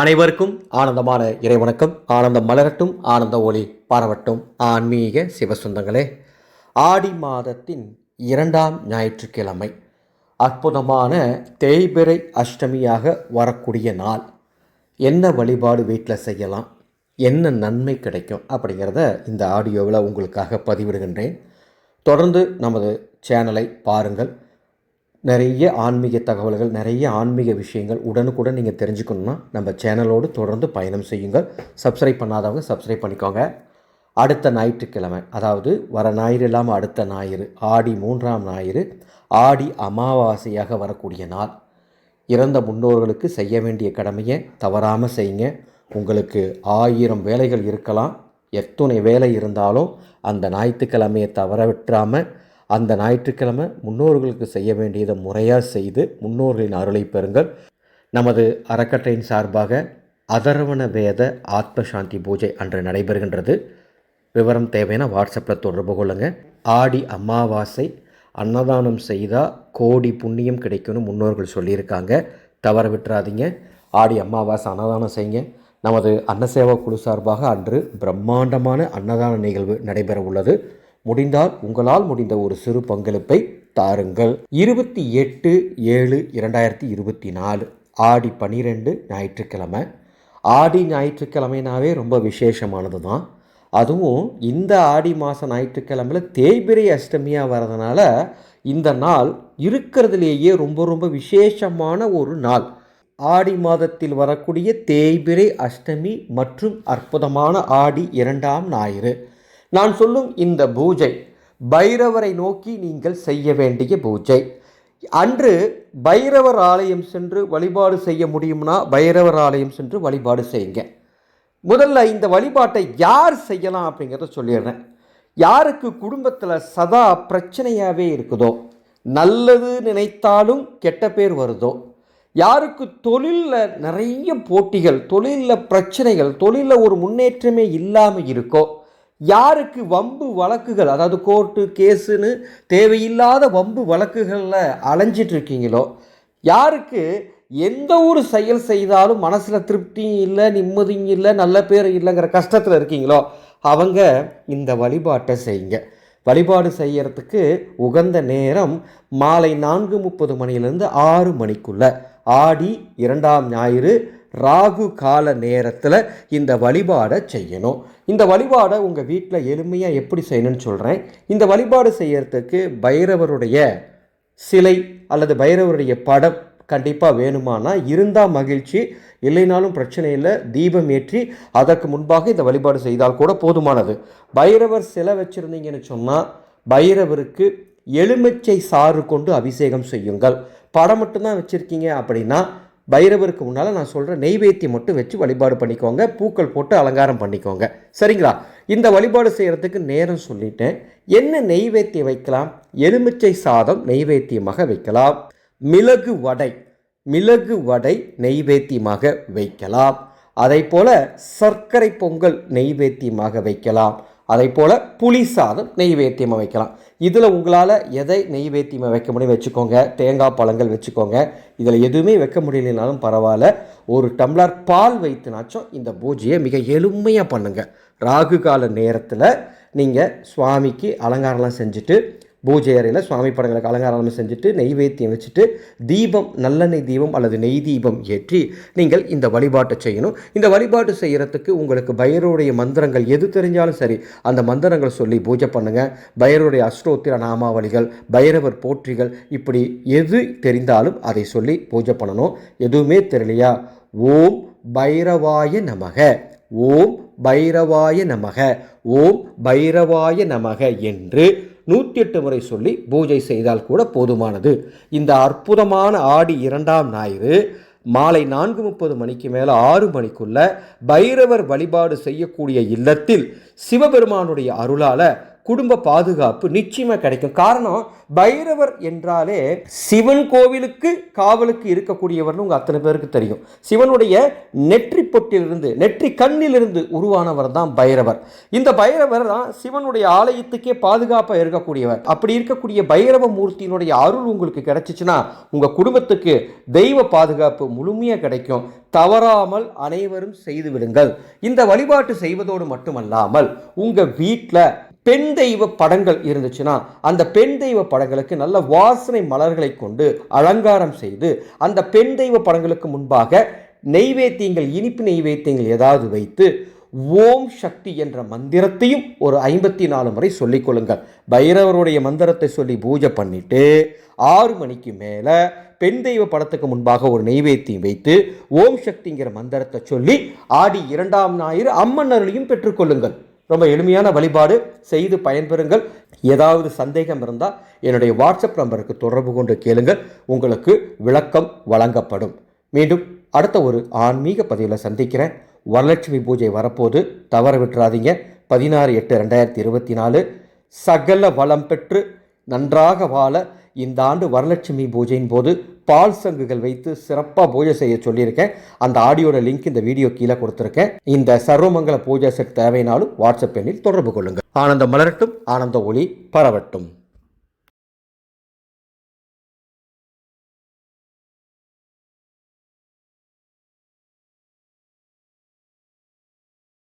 அனைவருக்கும் ஆனந்தமான இறைவணக்கம். ஆனந்தம் மலரட்டும் ஆனந்த ஒளி பரவட்டும். ஆன்மீக சிவசுந்தங்களே ஆடி மாதத்தின் இரண்டாம் ஞாயிற்றுக்கிழமை அற்புதமான தேய்பிறை அஷ்டமியாக வரக்கூடிய நாள். என்ன வழிபாடு வீட்டில் செய்யலாம்? என்ன நன்மை கிடைக்கும்? அப்படிங்கிறத இந்த ஆடியோவில் உங்களுக்காக பதிவிடுகின்றேன். தொடர்ந்து நமது சேனலை பாருங்கள். நிறைய ஆன்மீக தகவல்கள் நிறைய ஆன்மீக விஷயங்கள் உடனுக்குடன் நீங்கள் தெரிஞ்சுக்கணுன்னா நம்ம சேனலோடு தொடர்ந்து பயணம் செய்யுங்கள். சப்ஸ்கிரைப் பண்ணாதவங்க சப்ஸ்கிரைப் பண்ணிக்கோங்க. அடுத்த ஞாயிற்றுக்கிழமை அதாவது வர ஞாயிறு இல்லாமல் அடுத்த ஞாயிறு ஆடி மூன்றாம் ஞாயிறு ஆடி அமாவாசையாக வரக்கூடிய நாள். இறந்த முன்னோர்களுக்கு செய்ய வேண்டிய கடமையை தவறாமல் செய்யுங்க. உங்களுக்கு ஆயிரம் வேலைகள் இருக்கலாம். எத்தனை வேலை இருந்தாலும் அந்த ஞாயிற்றுக்கிழமையை தவற விட்டுறாமல் அந்த ஞாயிற்றுக்கிழமை முன்னோர்களுக்கு செய்ய வேண்டியதை முறையாக செய்து முன்னோர்களின் அருளை பெறுங்கள். நமது அறக்கட்டளையின் சார்பாக அதர்வண வேத ஆத்ம சாந்தி பூஜை அன்று நடைபெறுகின்றது. விவரம் தேவையான வாட்ஸ்அப்பில் தொடர்பு கொள்ளுங்கள் ஆடி அமாவாசை அன்னதானம் செய்தால் கோடி புண்ணியம் கிடைக்கும்னு முன்னோர்கள் சொல்லியிருக்காங்க. தவற விட்டுறாதீங்க. ஆடி அமாவாசை அன்னதானம் செய்யுங்க. நமது அன்னசேவா குழு சார்பாக அன்று பிரம்மாண்டமான அன்னதான நிகழ்வு நடைபெற உள்ளது. முடிந்தால் உங்களால் முடிந்த ஒரு சிறு பங்களிப்பை தாருங்கள். இருபத்தி எட்டு ஏழு இரண்டாயிரத்தி இருபத்தி நாலு ஆடி பனிரெண்டு ஞாயிற்றுக்கிழமை. ஆடி ஞாயிற்றுக்கிழமைனாவே ரொம்ப விசேஷமானது தான் அதுவும் இந்த ஆடி மாதம் ஞாயிற்றுக்கிழமையில் தேய்பிரை அஷ்டமியாக வர்றதுனால இந்த நாள் இருக்கிறதுலேயே ரொம்ப ரொம்ப விசேஷமான ஒரு நாள். ஆடி மாதத்தில் வரக்கூடிய தேய்பிரை அஷ்டமி மற்றும் அற்புதமான ஆடி இரண்டாம் ஞாயிறு. நான் சொல்லும் இந்த பூஜை பைரவரை நோக்கி நீங்கள் செய்ய வேண்டிய பூஜை. அன்று பைரவர் ஆலயம் சென்று வழிபாடு செய்ய முடியும்னா பைரவர் ஆலயம் சென்று வழிபாடு செய்யுங்க. முதல்ல இந்த வழிபாட்டை யார் செய்யலாம் அப்படிங்கிறத சொல்லிடுறேன். யாருக்கு குடும்பத்தில் சதா பிரச்சனையாகவே இருக்குதோ நல்லது நினைத்தாலும் கெட்ட பேர் வருதோ யாருக்கு தொழிலில் நிறைய போட்டிகள் தொழிலில் பிரச்சனைகள் தொழிலில் ஒரு முன்னேற்றமே இல்லாமல் இருக்கோ யாருக்கு வம்பு வழக்குகள் அதாவது கோர்ட்டு கேஸுன்னு தேவையில்லாத வம்பு வழக்குகளில் அலைஞ்சிட்டு இருக்கீங்களோ யாருக்கு எந்த ஒரு செயல் செய்தாலும் மனசில் திருப்தியும் இல்லை நிம்மதியும் இல்லை நல்ல பேர் இல்லைங்கிற கஷ்டத்தில் இருக்கீங்களோ அவங்க இந்த வழிபாட்டை செய்யுங்க. வழிபாடு செய்யறதுக்கு உகந்த நேரம் மாலை நான்கு முப்பது மணிலேருந்து ஆறு மணிக்குள்ள. ஆடி இரண்டாம் ஞாயிறு ராகு கால நேரத்தில் இந்த வழிபாடை செய்யணும். இந்த வழிபாடை உங்கள் வீட்டில் எளிமையாக எப்படி செய்யணும்னு சொல்கிறேன் இந்த வழிபாடு செய்யறதுக்கு பைரவருடைய சிலை அல்லது பைரவருடைய படம் கண்டிப்பாக வேணுமானா இருந்தால் மகிழ்ச்சி இல்லைனாலும் பிரச்சனை இல்லை தீபம் ஏற்றி அதற்கு முன்பாக இந்த வழிபாடு செய்தால் கூட போதுமானது. பைரவர் சிலை வச்சுருந்தீங்கன்னு சொன்னால் பைரவருக்கு எலுமிச்சை சாறு கொண்டு அபிஷேகம் செய்யுங்கள். படம் மட்டும்தான் வச்சுருக்கீங்க அப்படின்னா பைரவருக்கு முன்னால் நான் சொல்கிற நெய்வேத்தியம் மட்டும் வச்சு வழிபாடு பண்ணிக்கோங்க. பூக்கள் போட்டு அலங்காரம் பண்ணிக்கோங்க. சரிங்களா? இந்த வழிபாடு செய்கிறதுக்கு நேரம் சொல்லிட்டேன். என்ன நெய்வேத்தியம் வைக்கலாம்? எலுமிச்சை சாதம் நெய்வேத்தியமாக வைக்கலாம். மிளகு வடை மிளகு வடை நெய்வேத்தியமாக வைக்கலாம். அதை போல் சர்க்கரை பொங்கல் நெய்வேத்தியமாக வைக்கலாம். அதை போல் புளி சாதம் நெய்வேத்தியமாக வைக்கலாம் இதில் உங்களால் எதை நெய்வேத்தியமாக வைக்க முடியும் வச்சுக்கோங்க தேங்காய் பழங்கள் வச்சுக்கோங்க. இதில் எதுவுமே வைக்க முடியலனாலும் பரவாயில்ல. ஒரு டம்ளர் பால் வைத்துனாச்சும் இந்த பூஜையை மிக எளிமையாக பண்ணுங்கள் ராகு கால நேரத்தில் நீங்கள் சுவாமிக்கு அலங்காரம்லாம் செஞ்சுட்டு பூஜை அறையில் சுவாமி படங்களுக்கு அலங்காரம் செஞ்சுட்டு நெய்வேத்தியம் வச்சுட்டு தீபம் நல்லெண்ணெய் தீபம் அல்லது நெய் தீபம் ஏற்றி நீங்கள் இந்த வழிபாட்டை செய்யணும். இந்த வழிபாட்டு செய்கிறதுக்கு உங்களுக்கு பைரவருடைய மந்திரங்கள் எது தெரிஞ்சாலும் சரி அந்த மந்திரங்கள் சொல்லி பூஜை பண்ணுங்கள் பைரவருடைய அஷ்டோத்திர நாமாவளிகள் பைரவர் போற்றிகள் இப்படி எது தெரிந்தாலும் அதை சொல்லி பூஜை பண்ணணும். எதுவுமே தெரியலையா? ஓம் பைரவாய நமக. ஓம் பைரவாய நமக. ஓம் பைரவாய நமக என்று நூற்றி எட்டு முறை சொல்லி பூஜை செய்தால் கூட போதுமானது. இந்த அற்புதமான ஆடி இரண்டாம் ஞாயிறு மாலை நான்கு முப்பது மணிக்கு மேலே ஆறு மணிக்குள்ள பைரவர் வழிபாடு செய்யக்கூடிய இல்லத்தில் சிவபெருமானுடைய அருளால் குடும்ப பாதுகாப்பு நிச்சயமாக கிடைக்கும். காரணம் பைரவர் என்றாலே சிவன் கோவிலுக்கு காவலுக்கு இருக்கக்கூடியவர்னு உங்கள் அத்தனை பேருக்கு தெரியும். சிவனுடைய நெற்றி பொட்டிலிருந்து நெற்றி கண்ணிலிருந்து உருவானவர் தான் பைரவர். இந்த பைரவர் தான் சிவனுடைய ஆலயத்துக்கே பாதுகாப்பாக இருக்கக்கூடியவர். அப்படி இருக்கக்கூடிய பைரவ மூர்த்தியினுடைய அருள் உங்களுக்கு கிடைச்சிச்சுன்னா உங்கள் குடும்பத்துக்கு தெய்வ பாதுகாப்பு முழுமையாக கிடைக்கும். தவறாமல் அனைவரும் செய்து விடுங்கள். இந்த வழிபாட்டு செய்வதோடு மட்டுமல்லாமல் உங்கள் வீட்டில் பெண் தெய்வ படங்கள் இருந்துச்சுன்னா அந்த பெண் தெய்வ படங்களுக்கு நல்ல வாசனை மலர்களை கொண்டு அலங்காரம் செய்து அந்த பெண் தெய்வ படங்களுக்கு முன்பாக நெய்வேத்தியங்கள் இனிப்பு நெய்வேத்தியங்கள் ஏதாவது வைத்து ஓம் சக்தி என்ற மந்திரத்தையும் ஒரு ஐம்பத்தி நாலு முறை சொல்லிக் கொள்ளுங்கள். பைரவருடைய மந்திரத்தை சொல்லி பூஜை பண்ணிட்டு ஆறு மணிக்கு மேலே பெண் தெய்வ படத்துக்கு முன்பாக ஒரு நெய்வேத்தியம் வைத்து ஓம் சக்திங்கிற மந்திரத்தை சொல்லி ஆடி இரண்டாம் ஞாயிறு அம்மன் அருளையும் பெற்றுக்கொள்ளுங்கள் ரொம்ப எளிமையான வழிபாடு செய்து பயன்பெறுங்கள். ஏதாவது சந்தேகம் இருந்தால் என்னுடைய வாட்ஸ்அப் நம்பருக்கு தொடர்பு கொண்டு கேளுங்கள். உங்களுக்கு விளக்கம் வழங்கப்படும். மீண்டும் அடுத்த ஒரு ஆன்மீக பதிவில் சந்திக்கிறேன். வரலட்சுமி பூஜை வரப்போது தவற விட்டுறாதீங்க. பதினாறு எட்டு ரெண்டாயிரத்தி இருபத்தி நாலு. சகல வளம் பெற்று நன்றாக வாழ இந்த ஆண்டு வரலட்சுமி பூஜையின் போது பால் சங்குகள் வைத்து சிறப்பாக பூஜை செய்ய சொல்லியிருக்கேன். அந்த ஆடியோட லிங்க் இந்த வீடியோ கீழே கொடுத்துருக்கேன். இந்த சர்வமங்கல பூஜை செட் தேவைனாலும் வாட்ஸ்அப் எண்ணில் தொடர்பு கொள்ளுங்கள். ஆனந்த மலரட்டும் ஆனந்த ஒளி பரவட்டும்.